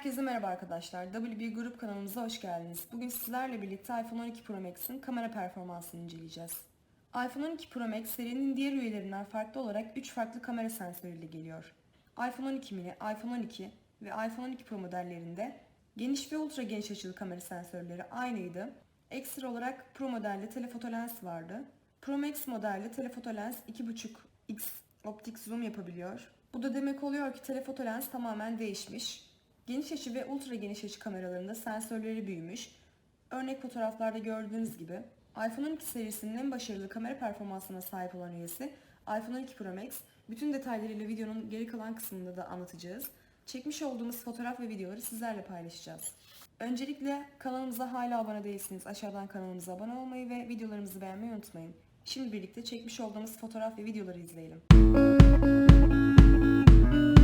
Herkese merhaba arkadaşlar. WB Grup kanalımıza hoş geldiniz. Bugün sizlerle birlikte iPhone 12 Pro Max'in kamera performansını inceleyeceğiz. iPhone 12 Pro Max serinin diğer üyelerinden farklı olarak 3 farklı kamera sensörüyle geliyor. iPhone 12 mini, iPhone 12 ve iPhone 12 Pro modellerinde geniş ve ultra geniş açılı kamera sensörleri aynıydı. Ekstra olarak Pro modelde telefoto lens vardı. Pro Max modelde telefoto lens 2.5x optik zoom yapabiliyor. Bu da demek oluyor ki telefoto lens tamamen değişmiş. Geniş açı ve ultra geniş açı kameralarında sensörleri büyümüş. Örnek fotoğraflarda gördüğünüz gibi iPhone 12 serisinin en başarılı kamera performansına sahip olan üyesi iPhone 12 Pro Max. Bütün detaylarıyla videonun geri kalan kısmında da anlatacağız. Çekmiş olduğumuz fotoğraf ve videoları sizlerle paylaşacağız. Öncelikle kanalımıza hala abone değilsiniz. Aşağıdan kanalımıza abone olmayı ve videolarımızı beğenmeyi unutmayın. Şimdi birlikte çekmiş olduğumuz fotoğraf ve videoları izleyelim. Evet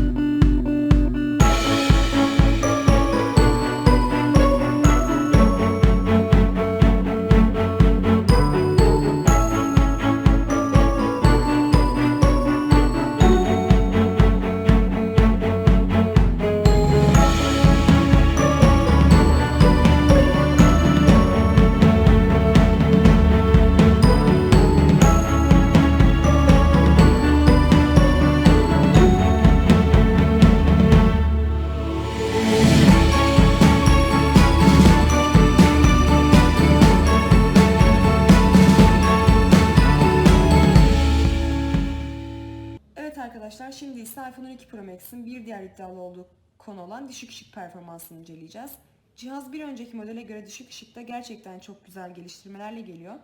arkadaşlar şimdi ise iPhone 12 Pro Max'in bir diğer iddialı olduğu konu olan düşük ışık performansını inceleyeceğiz. Cihaz bir önceki modele göre düşük ışıkta gerçekten çok güzel geliştirmelerle geliyor.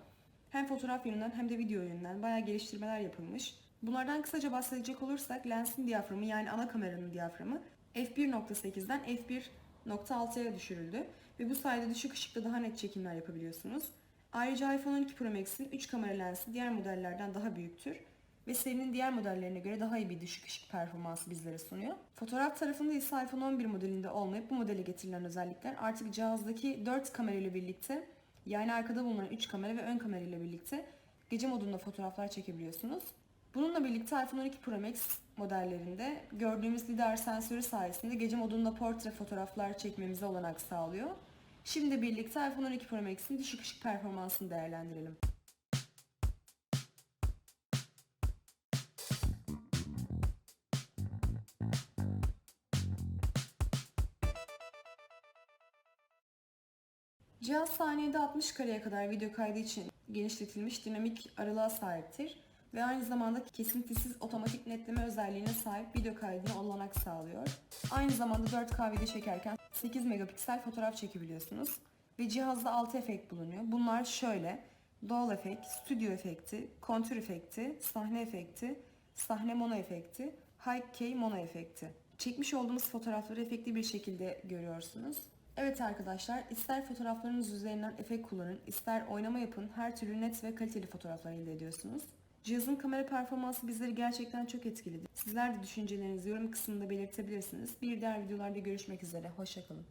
Hem fotoğraf yönünden hem de video yönünden bayağı geliştirmeler yapılmış. Bunlardan kısaca bahsedecek olursak lensin diyaframı yani ana kameranın diyaframı f1.8'den f1.6'ya düşürüldü ve bu sayede düşük ışıkta daha net çekimler yapabiliyorsunuz. Ayrıca iPhone 12 Pro Max'in 3 kamera lensi diğer modellerden daha büyüktür ve serinin diğer modellerine göre daha iyi bir düşük ışık performansı bizlere sunuyor. Fotoğraf tarafında ise iPhone 11 modelinde olmayıp bu modele getirilen özellikler artık cihazdaki 4 kamera ile birlikte yani arkada bulunan 3 kamera ve ön kamera ile birlikte gece modunda fotoğraflar çekebiliyorsunuz. Bununla birlikte iPhone 12 Pro Max modellerinde gördüğümüz lidar sensörü sayesinde gece modunda portre fotoğraflar çekmemize olanak sağlıyor. Şimdi birlikte iPhone 12 Pro Max'in düşük ışık performansını değerlendirelim. Cihaz saniyede 60 kareye kadar video kaydı için genişletilmiş dinamik aralığa sahiptir ve aynı zamanda kesintisiz otomatik netleme özelliğine sahip video kaydına olanak sağlıyor. Aynı zamanda 4K video çekerken 8 megapiksel fotoğraf çekebiliyorsunuz ve cihazda 6 efekt bulunuyor. Bunlar şöyle doğal efekt, stüdyo efekti, kontür efekti, sahne efekti, sahne mono efekti, high key mono efekti. Çekmiş olduğumuz fotoğrafları efektli bir şekilde görüyorsunuz. Evet arkadaşlar, ister fotoğraflarınız üzerinden efekt kullanın, ister oynama yapın, her türlü net ve kaliteli fotoğraflar elde ediyorsunuz. Cihazın kamera performansı bizleri gerçekten çok etkiledi. Sizler de düşüncelerinizi yorum kısmında belirtebilirsiniz. Bir diğer videolarda görüşmek üzere, hoşçakalın.